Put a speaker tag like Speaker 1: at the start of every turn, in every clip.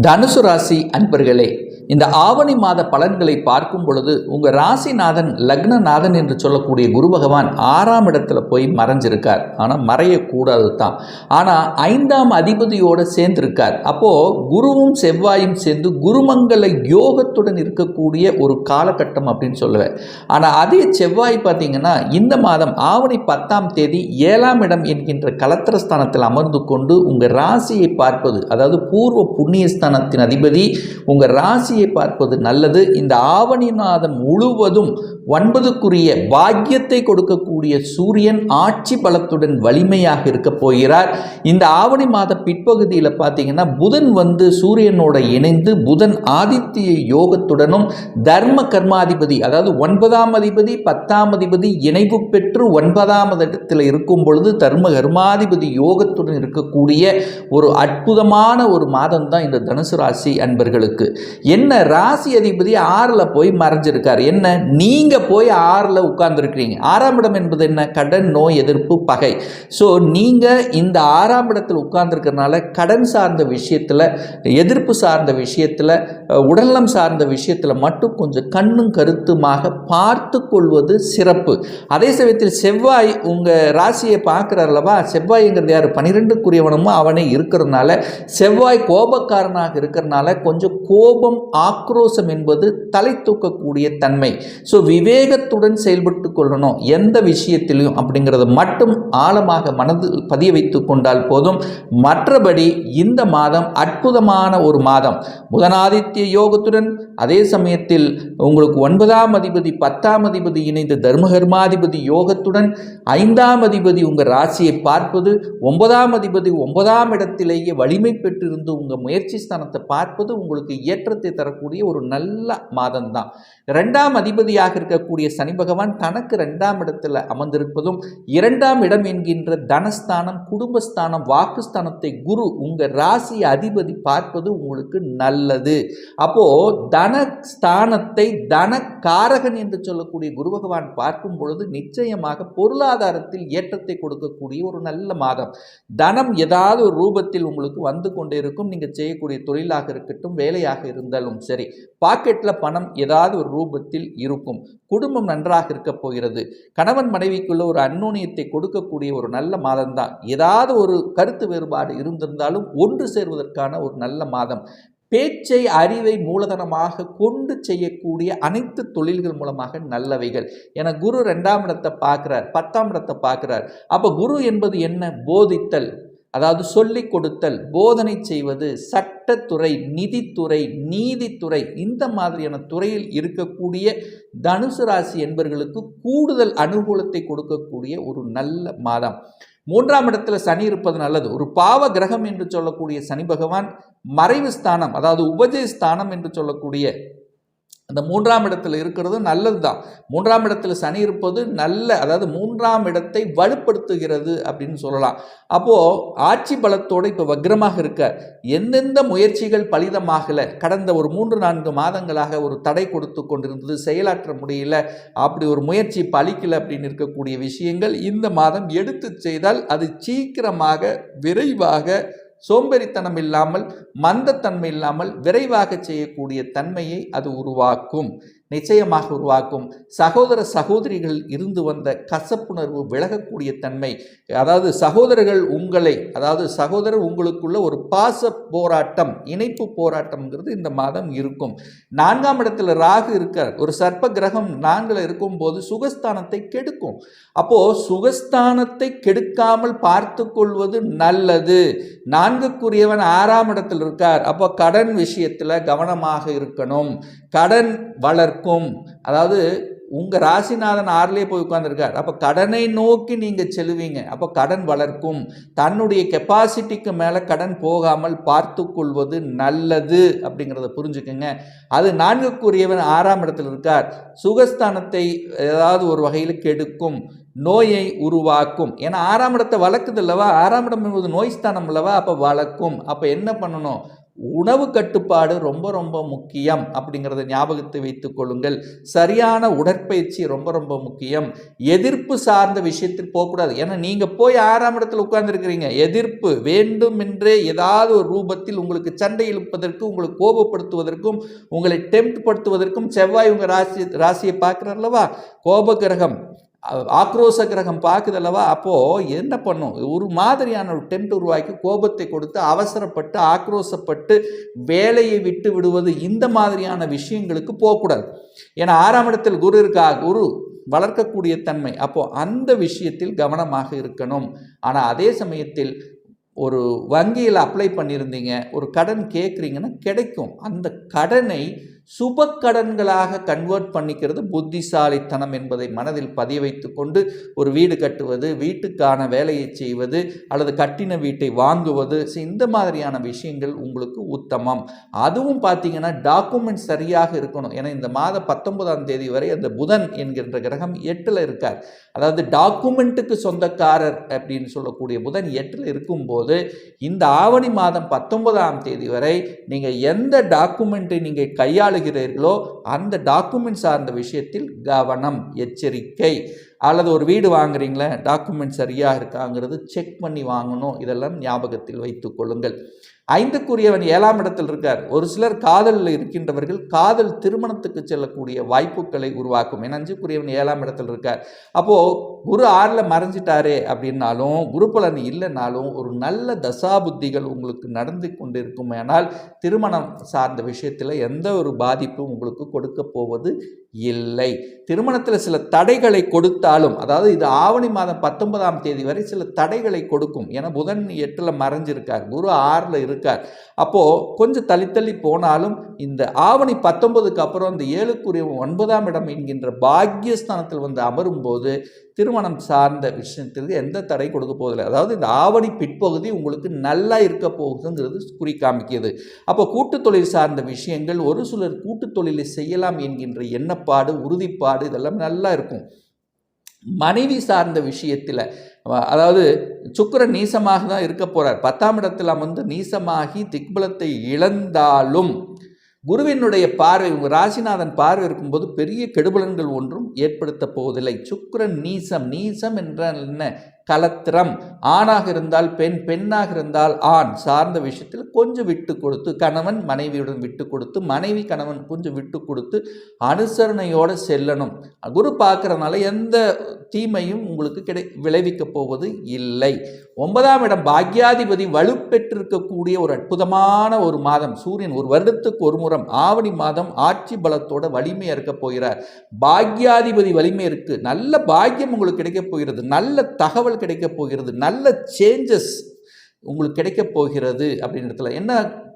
Speaker 1: தனுசு ராசி அன்பர்களே இந்த ஆவணி மாத பலன்களை பார்க்கும் பொழுது உங்கள் ராசிநாதன் லக்னநாதன் என்று சொல்லக்கூடிய குரு பகவான் ஆறாம் இடத்துல போய் மறைஞ்சிருக்கார். ஆனால் மறையக்கூடாது தான் ஆனால் ஐந்தாம் அதிபதியோடு சேர்ந்திருக்கார். அப்போது குருவும் செவ்வாயும் சேர்ந்து குருமங்கல யோகத்துடன் இருக்கக்கூடிய ஒரு காலகட்டம் அப்படின்னு சொல்லுவேன். ஆனால் அதே செவ்வாய் பார்த்தீங்கன்னா இந்த மாதம் ஆவணி பத்தாம் தேதி ஏழாம் இடம் என்கின்ற கலத்திரஸ்தானத்தில் அமர்ந்து கொண்டு உங்கள் ராசியை பார்ப்பது அதாவது பூர்வ புண்ணியஸ்தானத்தின் அதிபதி உங்கள் ராசி ராசியை பார்ப்பது நல்லது. இந்த ஆவணி மாதம் முழுவதும் ஒன்பதுக்குரிய பாக்கியத்தை கொடுக்கக்கூடிய சூரியன் ஆட்சி பலத்துடன் வலிமையாக இருக்க போகிறார். இந்த ஆவணி மாத பிற்பகுதியில் பார்த்தீங்கன்னா புதன் வந்து சூரியனோட இணைந்து புதன் ஆதித்ய யோகத்துடனும் தர்ம கர்மாதிபதி அதாவது ஒன்பதாம் அதிபதி பத்தாம் அதிபதி இணைவு பெற்று ஒன்பதாம் இடத்தில் இருக்கும் பொழுது தர்ம கர்மாதிபதி யோகத்துடன் இருக்கக்கூடிய ஒரு அற்புதமான ஒரு மாதம் தான் இந்த தனுசு ராசி அன்பர்களுக்கு. என்ன ராசி அதிபதி ஆறில் போய் மறைஞ்சிருக்கார்? என்ன நீங்கள் போய் ஆறில் உட்கார்ந்துருக்கிறீங்க. ஆறாம் இடம் என்பது என்ன? கடன் நோய் எதிர்ப்பு பகை. ஸோ நீங்கள் இந்த ஆறாம் இடத்தில் உட்கார்ந்துருக்கறனால கடன் சார்ந்த விஷயத்தில் எதிர்ப்பு சார்ந்த விஷயத்தில் உடல்நலம் சார்ந்த விஷயத்தில் மட்டும் கொஞ்சம் கண்ணும் கருத்துமாக பார்த்து கொள்வது சிறப்பு. அதே சமயத்தில் செவ்வாய் உங்கள் ராசியை பார்க்குறாருலவா செவ்வாய்ங்கிறது யார்? பன்னிரெண்டுக்குரியவனமும் அவனே இருக்கிறதுனால செவ்வாய் கோபக்காரனாக இருக்கிறனால கொஞ்சம் கோபம் ஆக்ரோஷம் என்பது தலை தூக்கக்கூடிய தன்மை. ஸோ விவேகத்துடன் செயல்பட்டு கொள்ளணும். எந்த விஷயத்திலையும் அப்படிங்கிறத மட்டும் ஆழமாக மனதில் பதிய வைத்து கொண்டால் போதும். மற்றபடி இந்த மாதம் அற்புதமான ஒரு மாதம். புதனாதித்ய யோகத்துடன் அதே சமயத்தில் உங்களுக்கு ஒன்பதாம் அதிபதி பத்தாம் அதிபதி இணைந்த தர்மகர்மாதிபதி யோகத்துடன் ஐந்தாம் அதிபதி உங்கள் ராசியை பார்ப்பது ஒன்பதாம் அதிபதி ஒன்பதாம் இடத்திலேயே வலிமை பெற்றிருந்து உங்கள் முயற்சி ஸ்தானத்தை பார்ப்பது உங்களுக்கு ஏற்றத்தை தரக்கூடிய ஒரு நல்ல மாதம்தான். ரெண்டாம் அதிபதியாக இருக்கக்கூடிய சனி பகவான் தனக்கு ரெண்டாம் இடத்துல அமர்ந்திருப்பதும் இரண்டாம் இடம் என்கின்ற தனஸ்தானம் குடும்பஸ்தானம் வாக்குஸ்தானத்தை குரு உங்கள் ராசி அதிபதி பார்ப்பது உங்களுக்கு நல்லது. அப்போ தனஸ்தானத்தை தனக்காரகன் என்று சொல்லக்கூடிய குரு பகவான் பார்க்கும் பொழுது நிச்சயமாக பொருளாதாரத்தில் ஏற்றத்தை கொடுக்கக்கூடிய ஒரு நல்ல மாதம். தனம் ஏதாவது ஒரு ரூபத்தில் உங்களுக்கு வந்து கொண்டே இருக்கும். நீங்கள் செய்யக்கூடிய தொழிலாக இருக்கட்டும் வேலையாக இருந்தாலும் சரி பாக்கெட்டில் பணம் ஏதாவது ஒரு ரூபத்தில் இருக்கும். குடும்பம் நன்றாக இருக்க போகிறது. கணவன் மனைவிக்குள்ள ஒரு அந்நுண்ணியத்தை கொடுக்கக்கூடிய ஒரு நல்ல மாதம்தான். ஏதாவது ஒரு கருத்து வேறுபாடு இருந்திருந்தாலும் ஒன்று சேர்வதற்கான ஒரு நல்ல மாதம். பேச்சை அறிவை மூலதனமாக கொண்டு செய்யக்கூடிய அனைத்து தொழில்கள் மூலமாக நல்லவைகள். என குரு ரெண்டாம் இடத்தை பார்க்குறார் பத்தாம் இடத்தை பார்க்குறார். அப்போ குரு என்பது என்ன? போதித்தல். அதாவது சொல்லிக் கொடுத்தல் போதனை செய்வது சட்டத்துறை நிதித்துறை நீதித்துறை இந்த மாதிரியான துறையில் இருக்கக்கூடிய தனுசு ராசி என்பர்களுக்கு கூடுதல் அனுகூலத்தை கொடுக்கக்கூடிய ஒரு நல்ல மாதம். மூன்றாம் இடத்துல சனி இருப்பது நல்லது. ஒரு பாவ கிரகம் என்று சொல்லக்கூடிய சனி பகவான் மறைவு ஸ்தானம் அதாவது உபஜய ஸ்தானம் என்று சொல்லக்கூடிய அந்த மூன்றாம் இடத்துல இருக்கிறது நல்லது தான் மூன்றாம் இடத்துல சனி இருப்பது நல்ல அதாவது மூன்றாம் இடத்தை வலுப்படுத்துகிறது அப்படின்னு சொல்லலாம். அப்போது ஆட்சி பலத்தோடு இப்போ வக்ரமாக இருக்க எந்தெந்த முயற்சிகள் பலிதமாகலை கடந்த ஒரு மூன்று நான்கு மாதங்களாக ஒரு தடை கொடுத்து கொண்டிருந்தது செயலாற்ற முடியல அப்படி ஒரு முயற்சி பலிக்கலை அப்படின்னு இருக்கக்கூடிய விஷயங்கள் இந்த மாதம் எடுத்து செய்தால் அது சீக்கிரமாக விரைவாக சோம்பேறித்தனம் இல்லாமல் மந்தத்தன்மை இல்லாமல் விரைவாக செய்யக்கூடிய தன்மையை அது உருவாக்கும். நிச்சயமாக உருவாக்கும். சகோதர சகோதரிகள் இருந்து வந்த கசப்புணர்வு விலகக்கூடிய தன்மை. அதாவது சகோதரர்கள் உங்களை அதாவது சகோதரர் உங்களுக்குள்ள ஒரு பாச போராட்டம் இணைப்பு போராட்டம்ங்கிறது இந்த மாதம் இருக்கும். நான்காம் இடத்துல ராகு இருக்கார். ஒரு சர்ப்ப கிரகம் நான்கில் இருக்கும்போது சுகஸ்தானத்தை கெடுக்கும். அப்போ சுகஸ்தானத்தை கெடுக்காமல் பார்த்து கொள்வது நல்லது. நான்குக்குரியவன் ஆறாம் இடத்தில் இருக்கார். அப்போ கடன் விஷயத்தில் கவனமாக இருக்கணும். கடன் நடக்கும். அதாவது உங்கள் ராசிநாதன் ஆறிலே போய் உட்காந்துருக்கார் அப்போ கடனை நோக்கி நீங்கள் செல்வீங்க. அப்போ கடன் வளர்க்கும். தன்னுடைய கெப்பாசிட்டிக்கு மேலே கடன் போகாமல் பார்த்து கொள்வது நல்லது அப்படிங்கிறத புரிஞ்சுக்கோங்க. அது நான்குக்குரியவன் ஆறாம் இடத்தில் இருக்கார். சுகஸ்தானத்தை ஏதாவது ஒரு வகையில் கெடுக்கும். நோயை உருவாக்கும். ஏன்னா ஆறாம் இடத்தை வளர்க்குது அல்லவா? ஆறாம் இடம் என்பது நோய் ஸ்தானம் அல்லவா? அப்போ வளர்க்கும். அப்போ என்ன பண்ணணும்? உணவு கட்டுப்பாடு ரொம்ப ரொம்ப முக்கியம் அப்படிங்கிறத ஞாபகத்தை வைத்துக் கொள்ளுங்கள். சரியான உடற்பயிற்சி ரொம்ப ரொம்ப முக்கியம். எதிர்ப்பு சார்ந்த விஷயத்தில் போகக்கூடாது. ஏன்னா நீங்கள் போய் ஆறாம் இடத்துல உட்கார்ந்துருக்கிறீங்க. எதிர்ப்பு வேண்டுமென்றே ஏதாவது ஒரு ரூபத்தில் உங்களுக்கு சண்டை இழுப்பதற்கு உங்களுக்கு கோபப்படுத்துவதற்கும் உங்களை டெம்ட் படுத்துவதற்கும் செவ்வாய் உங்கள் ராசி ராசியை பார்க்குறாருல்லவா அல்லவா? கிரகம். ஆக்ரோச ஆக்ரோஷ கிரகம் பார்க்குதல்லவா? அப்போது என்ன பண்ணும்? ஒரு மாதிரியான ஒரு டெம்ட் உருவாக்கி கோபத்தை கொடுத்து அவசரப்பட்டு ஆக்ரோஷப்பட்டு வேலையை விட்டு விடுவது இந்த மாதிரியான விஷயங்களுக்கு போகக்கூடாது. ஏன்னா ஆறாம் இடத்தில் குரு இருக்கா? குரு வளர்க்கக்கூடிய தன்மை. அப்போது அந்த விஷயத்தில் கவனமாக இருக்கணும். ஆனால் அதே சமயத்தில் ஒரு வங்கியில் அப்ளை பண்ணியிருந்தீங்க ஒரு கடன் கேட்குறீங்கன்னா கிடைக்கும். அந்த கடனை சுப கடன்களாக கன்வெர்ட் பண்ணிக்கிறது புத்திசாலித்தனம் என்பதை மனதில் பதிய வைத்து கொண்டு ஒரு வீடு கட்டுவது வீட்டுக்கான வேலையை செய்வது அல்லது கட்டின வீட்டை வாங்குவது இந்த மாதிரியான விஷயங்கள் உங்களுக்கு உத்தமம். அதுவும் பார்த்தீங்கன்னா டாக்குமெண்ட் சரியாக இருக்கணும். ஏன்னா இந்த மாதம் பத்தொன்பதாம் தேதி வரை அந்த புதன் என்கின்ற கிரகம் எட்டில் இருக்கார். அதாவது டாக்குமெண்ட்டுக்கு சொந்தக்காரர் அப்படின்னு சொல்லக்கூடிய புதன் எட்டில் இருக்கும்போது இந்த ஆவணி மாதம் பத்தொன்பதாம் தேதி வரை நீங்கள் எந்த டாக்குமெண்ட்டை நீங்கள் கையாள கையாளுகிறீர்களோ அந்த டாக்குமெண்ட் சார்ந்த விஷயத்தில் கவனம் எச்சரிக்கை. அல்லது ஒரு வீடு வாங்குறீங்களே டாக்குமெண்ட் சரியாக இருக்காங்கிறது செக் பண்ணி வாங்கணும். இதெல்லாம் ஞாபகத்தில் வைத்துக்கொள்ளுங்கள் கொள்ளுங்கள். ஐந்துக்குரியவன் ஏழாம் இடத்தில் இருக்கார். ஒரு சிலர் காதலில் இருக்கின்றவர்கள் காதல் திருமணத்துக்கு செல்லக்கூடிய வாய்ப்புகளை உருவாக்கும். ஏன்னா அஞ்சுக்குரியவன் ஏழாம் இடத்தில் இருக்கார். அப்போது குரு ஆறில் மறைஞ்சிட்டாரே அப்படின்னாலும் குரு பலன் இல்லைனாலும் ஒரு நல்ல தசாபுத்திகள் உங்களுக்கு நடந்து கொண்டிருக்குமேனால் திருமணம் சார்ந்த விஷயத்தில் எந்த ஒரு பாதிப்பும் உங்களுக்கு கொடுக்க போவது இல்லை. திருமணத்தில் சில தடைகளை கொடுத்தாலும் அதாவது இது ஆவணி மாதம் பத்தொன்பதாம் தேதி வரை சில தடைகளை கொடுக்கும். ஏன்னா புதன் எட்டில் மறைஞ்சிருக்கார். குரு ஆறில் இருக்கார். அப்போது கொஞ்சம் தள்ளி தள்ளி போனாலும் இந்த ஆவணி பத்தொன்பதுக்கு அப்புறம் இந்த ஏழுக்குரிய ஒன்பதாம் இடம் என்கின்ற பாக்கியஸ்தானத்தில் வந்து அமரும்போது திருமணம் சார்ந்த விஷயத்திற்கு எந்த தடை கொடுக்க போவதில்லை. அதாவது இந்த ஆவணி பிற்பகுதி உங்களுக்கு நல்லா இருக்க போகுதுங்கிறது குறி காமிக்கிறது அப்போ கூட்டுத் தொழில் சார்ந்த விஷயங்கள் ஒரு சிலர் கூட்டுத் தொழிலை செய்யலாம் என்கின்ற எண்ணப்பாடு உறுதிப்பாடு இதெல்லாம் நல்லா இருக்கும். மனைவி சார்ந்த விஷயத்தில் அதாவது சுக்கரன் நீசமாக தான் இருக்க போகிறார் பத்தாம் இடத்தில் அமர்ந்து நீசமாகி திக்பலத்தை இழந்தாலும் குருவினுடைய பார்வை உங்கள் ராசிநாதன் பார்வை இருக்கும்போது பெரிய கெடுபலன்கள் ஒன்றும் ஏற்படுத்த போவதில்லை. சுக்கரன் நீசம் நீசம் என்றால் என்ன? கலத்திரம். ஆணாக இருந்தால் பெண் பெண்ணாக இருந்தால் ஆண். சார்ந்த விஷயத்தில் கொஞ்சம் விட்டு கொடுத்து கணவன் மனைவியுடன் விட்டு கொடுத்து மனைவி கணவன் கொஞ்சம் விட்டு கொடுத்து அனுசரணையோடு செல்லணும். குரு பார்க்கறதுனால எந்த தீமையும் உங்களுக்கு கிடை விளைவிக்க போவது இல்லை. ஒன்பதாம் இடம் பாக்யாதிபதி வலுப்பெற்றிருக்கக்கூடிய ஒரு அற்புதமான ஒரு மாதம். சூரியன் ஒரு வருடத்துக்கு ஒரு முறம் ஆவணி மாதம் ஆட்சி பலத்தோட வலிமையாக இருக்க போகிறார். பாக்யாதிபதி வலிமை இருக்கு. நல்ல பாக்கியம் உங்களுக்கு கிடைக்கப் போகிறது. நல்ல தகவல் கிடைக்கப் போகிறது. நல்ல சேஞ்சஸ் உங்களுக்கு கிடைக்கப் போகிறது அப்படின்னு இடத்துல என்ன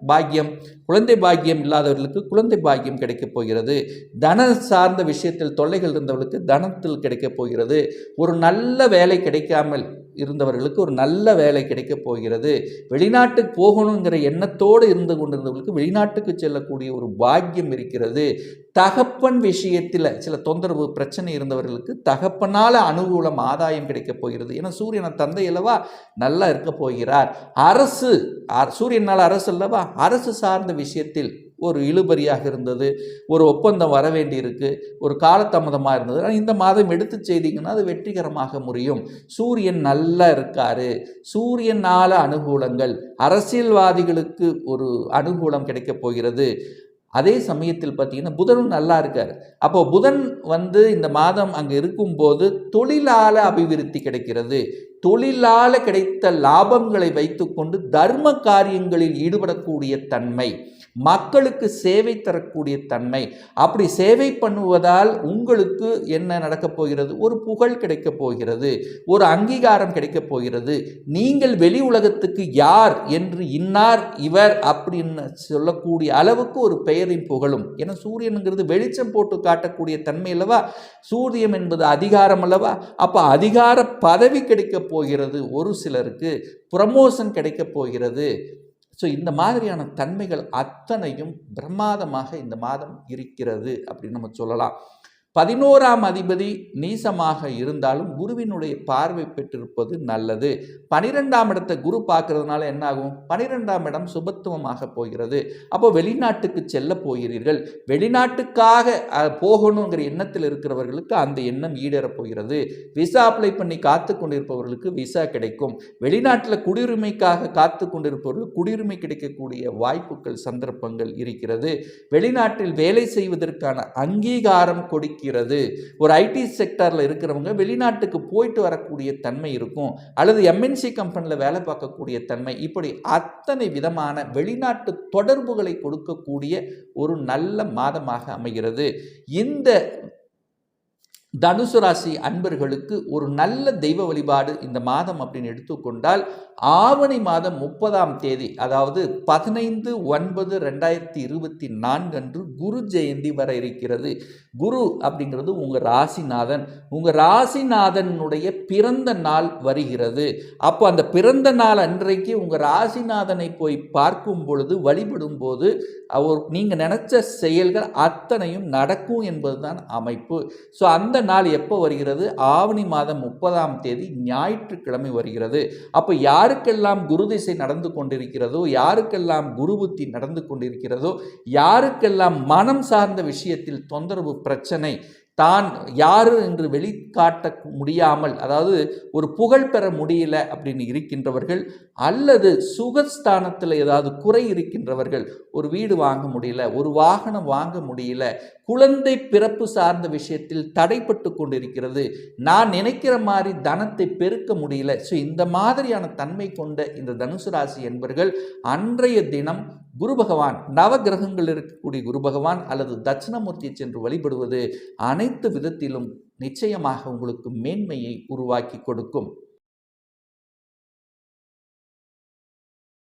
Speaker 1: பாக்கியம் குழந்தை பாக்கியம் இல்லாதவர்களுக்கு குழந்தை பாக்கியம் கிடைக்கப் போகிறது. தன சார்ந்த விஷயத்தில் தொல்லைகள் இருந்தவர்களுக்கு தனத்தில் கிடைக்கப் போகிறது. ஒரு நல்ல வேலை கிடைக்காமல் இருந்தவர்களுக்கு ஒரு நல்ல வேலை கிடைக்கப் போகிறது. வெளிநாட்டுக்கு போகணுங்கிற எண்ணத்தோடு இருந்து கொண்டிருந்தவர்களுக்கு வெளிநாட்டுக்கு செல்லக்கூடிய ஒரு பாக்கியம் இருக்கிறது. தகப்பன் விஷயத்தில் சில தொந்தரவு பிரச்சனை இருந்தவர்களுக்கு தகப்பனால் அனுகூலம் ஆதாயம் கிடைக்கப் போகிறது. ஏன்னா சூரியனை தந்தை அல்லவா நல்லா இருக்க போகிறார். அரசு சூரியனால் அரசு அல்லவா? அரசு சார்ந்த விஷயத்தில் ஒரு இழுபறியாக இருந்தது ஒரு ஒப்பந்தம் வர வேண்டியிருக்கு ஒரு காலதாமதமாக இருந்தது. ஆனால் இந்த மாதம் எடுத்து செய்தீங்கன்னா அது வெற்றிகரமாக முடியும். சூரியன் நல்லா இருக்காரு. சூரியனால் அனுகூலங்கள் அரசியல்வாதிகளுக்கு ஒரு அனுகூலம் கிடைக்கப் போகிறது. அதே சமயத்தில் பார்த்தீங்கன்னா புதனும் நல்லா இருக்கார். அப்போ புதன் வந்து இந்த மாதம் அங்கே இருக்கும்போது தொழிலால அபிவிருத்தி கிடைக்கிறது. தொழிலால கிடைத்த லாபங்களை வைத்துக்கொண்டு தர்ம காரியங்களில் ஈடுபடக்கூடிய தன்மை. மக்களுக்கு சேவை தரக்கூடிய தன்மை. அப்படி சேவை பண்ணுவதால் உங்களுக்கு என்ன நடக்கப் போகிறது? ஒரு புகழ் கிடைக்கப் போகிறது. ஒரு அங்கீகாரம் கிடைக்கப் போகிறது. நீங்கள் வெளி உலகத்துக்கு யார் என்று இன்னார் இவர் அப்படின்னு சொல்லக்கூடிய அளவுக்கு ஒரு பெயரின் புகழும். ஏன்னா சூரியனுங்கிறது வெளிச்சம் போட்டு காட்டக்கூடிய தன்மை அல்லவா? சூரியன் என்பது அதிகாரம் அல்லவா? அப்போ அதிகார பதவி கிடைக்கப் போகிறது ஒரு சிலருக்கு. ப்ரமோஷன் கிடைக்கப் போகிறது. ஸோ இந்த மாதிரியான தன்மைகள் அத்தனையும் பிரமாதமாக இந்த மாதம் இருக்கிறது அப்படின்னு நம்ம சொல்லலாம். பதினோராம் அதிபதி நீசமாக இருந்தாலும் குருவினுடைய பார்வை பெற்றிருப்பது நல்லது. பனிரெண்டாம் இடத்தை குரு பார்க்கறதுனால என்ன ஆகும் பனிரெண்டாம் இடம் சுபத்துவமாக போகிறது. அப்போ வெளிநாட்டுக்கு செல்ல போகிறீர்கள். வெளிநாட்டுக்காக போகணுங்கிற எண்ணத்தில் இருக்கிறவர்களுக்கு அந்த எண்ணம் ஈடேறப் போகிறது. விசா அப்ளை பண்ணி காத்து கொண்டிருப்பவர்களுக்கு விசா கிடைக்கும். வெளிநாட்டில் குடியுரிமைக்காக காத்து கொண்டிருப்பவர்களுக்கு குடியுரிமை கிடைக்கக்கூடிய வாய்ப்புகள் சந்தர்ப்பங்கள் இருக்கிறது. வெளிநாட்டில் வேலை செய்வதற்கான அங்கீகாரம் இருக்கிறது ஒரு ஐடி செக்டரில் இருக்கிறவங்க வெளிநாட்டுக்கு போயிட்டு வரக்கூடிய தன்மை இருக்கும். அல்லது எம்என்சி கம்பெனியில் வேலை பார்க்கக்கூடிய தன்மை. இப்படி அத்தனை விதமான வெளிநாட்டு தொடர்புகளை கொடுக்கக்கூடிய ஒரு நல்ல மாதமாக அமைகிறது. இந்த தனுசு ராசி அன்பர்களுக்கு ஒரு நல்ல தெய்வ வழிபாடு இந்த மாதம் அப்படின்னு எடுத்துக்கொண்டால் ஆவணி மாதம் முப்பதாம் தேதி அதாவது பதினைந்து ஒன்பது ரெண்டாயிரத்தி இருபத்தி நான்கு அன்று குரு ஜெயந்தி வர இருக்கிறது. குரு அப்படிங்கிறது உங்கள் ராசிநாதன். உங்கள் ராசிநாதனுடைய பிறந்த நாள் வருகிறது. அப்போ அந்த பிறந்த நாள் அன்றைக்கு உங்கள் ராசிநாதனை போய் பார்க்கும் பொழுது வழிபடும் போது அவர் நீங்கள் நினச்ச செயல்கள் அத்தனையும் நடக்கும் என்பதுதான் அமைப்பு. ஸோ அந்த நாள் எப்போ வருகிறது? ஆவணி மாதம் முப்பதாம் தேதி ஞாயிற்றுக்கிழமை வருகிறது. அப்போ யாருக்கெல்லாம் குரு திசை நடந்து கொண்டிருக்கிறதோ யாருக்கெல்லாம் குரு புத்தி நடந்து கொண்டிருக்கிறதோ யாருக்கெல்லாம் மனம் சார்ந்த விஷயத்தில் தொந்தரவு பிரச்சனை தான் யாரு என்று வெளிக்காட்ட முடியாமல் அதாவது ஒரு புகழ் பெற முடியல அப்படின்னு இருக்கின்றவர்கள் அல்லது சுகஸ்தானத்தில் ஏதாவது குறை இருக்கின்றவர்கள் ஒரு வீடு வாங்க முடியல ஒரு வாகனம் வாங்க முடியல குழந்தை பிறப்பு சார்ந்த விஷயத்தில் தடைப்பட்டு கொண்டிருக்கிறது நான் நினைக்கிற மாதிரி தனத்தை பெருக்க முடியல. ஸோ இந்த மாதிரியான தன்மை கொண்ட இந்த தனுசு ராசி என்பர்கள் அன்றைய தினம் குரு பகவான் நவகிரகங்கள் இருக்கக்கூடிய குரு பகவான் அல்லது தட்சிணமூர்த்தியை சென்று வழிபடுவது அனைத்து விதத்திலும் நிச்சயமாக உங்களுக்கு மேன்மையை உருவாக்கி கொடுக்கும்.